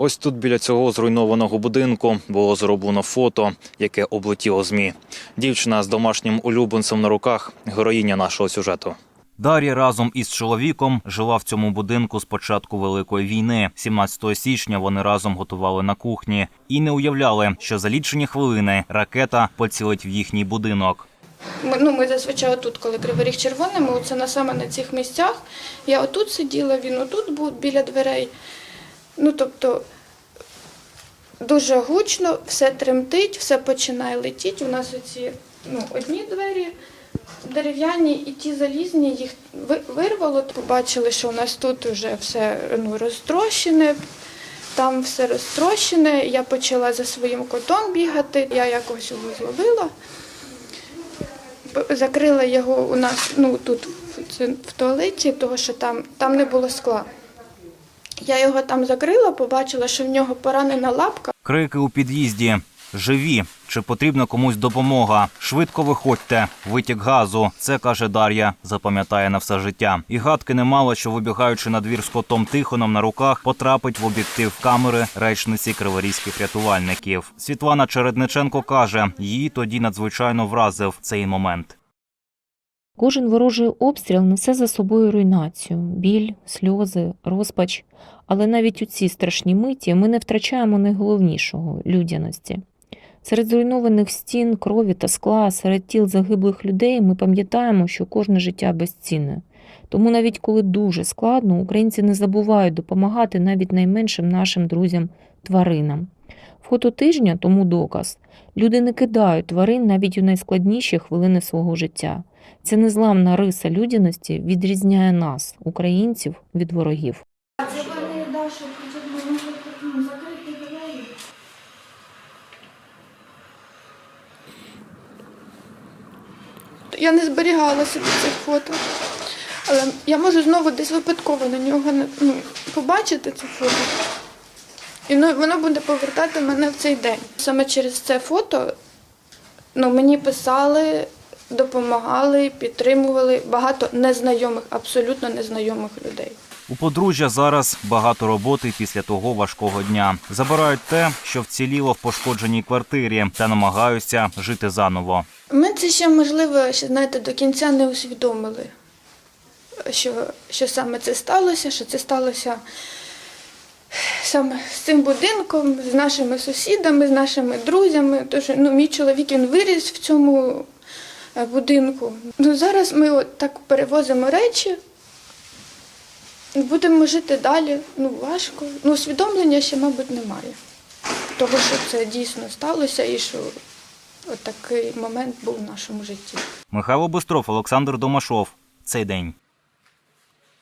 Ось тут біля цього зруйнованого будинку було зроблено фото, яке облетіло змі. Дівчина з домашнім улюбленцем на руках героїня нашого сюжету. Дар'я разом із чоловіком жила в цьому будинку з початку великої війни. 17 січня вони разом готували на кухні і не уявляли, що за лічені хвилини ракета поцілить в їхній будинок. Ми, ну, ми зазвичай тут, коли Кривий Ріг червоний, ми оце на саме на цих місцях. Я отут сиділа, він отут був біля дверей. Ну, тобто, дуже гучно, все тремтить, все починає летіти. У нас оці ну, одні двері дерев'яні і ті залізні, їх вирвало. Побачили, що у нас тут вже все ну, розтрощене. Там все розтрощене. Я почала за своїм котом бігати. Я якось його зловила. Закрила його у нас ну, тут в, туалеті, тому що там, там не було скла. Я його там закрила, побачила, що в нього поранена лапка. Крики у під'їзді. Живі. Чи потрібна комусь допомога? Швидко виходьте. Витік газу. Це каже Дар'я. Запам'ятає на все життя. І гадки не мало, що вибігаючи на двір з котом Тихоном на руках, потрапить в об'єктив камери речниці криворізьких рятувальників. Світлана Чередниченко каже, її тоді надзвичайно вразив цей момент. Кожен ворожий обстріл несе за собою руйнацію, біль, сльози, розпач. Але навіть у ці страшні миті ми не втрачаємо найголовнішого людяності. Серед зруйнованих стін, крові та скла, серед тіл загиблих людей ми пам'ятаємо, що кожне життя безцінне. Тому навіть коли дуже складно, українці не забувають допомагати навіть найменшим нашим друзям тваринам. Фото тижня тому доказ. Люди не кидають тварин навіть у найскладніші хвилини свого життя. Ця незламна риса людяності відрізняє нас, українців, від ворогів. Я не зберігала собі це фото. Але я можу знову десь випадково на нього ну, побачити це фото. І ну, воно буде повертати мене в цей день. Саме через це фото ну, мені писали, допомагали, підтримували багато незнайомих, абсолютно незнайомих людей. У подружжя зараз багато роботи після того важкого дня. Забирають те, що вціліло в пошкодженій квартирі, та намагаються жити заново. Ми це ще, можливо, ще, знаєте, до кінця не усвідомили, що, що саме це сталося, що це сталося саме з цим будинком, з нашими сусідами, з нашими друзями. Тож ну, мій чоловік він виріс в цьому будинку. Ну, зараз ми от так перевозимо речі. Будемо жити далі. Ну, важко. Ну, усвідомлення ще, мабуть, немає. Того, що це дійсно сталося і що От такий момент був в нашому житті. Михайло Бустров, Олександр Домашов. Цей день.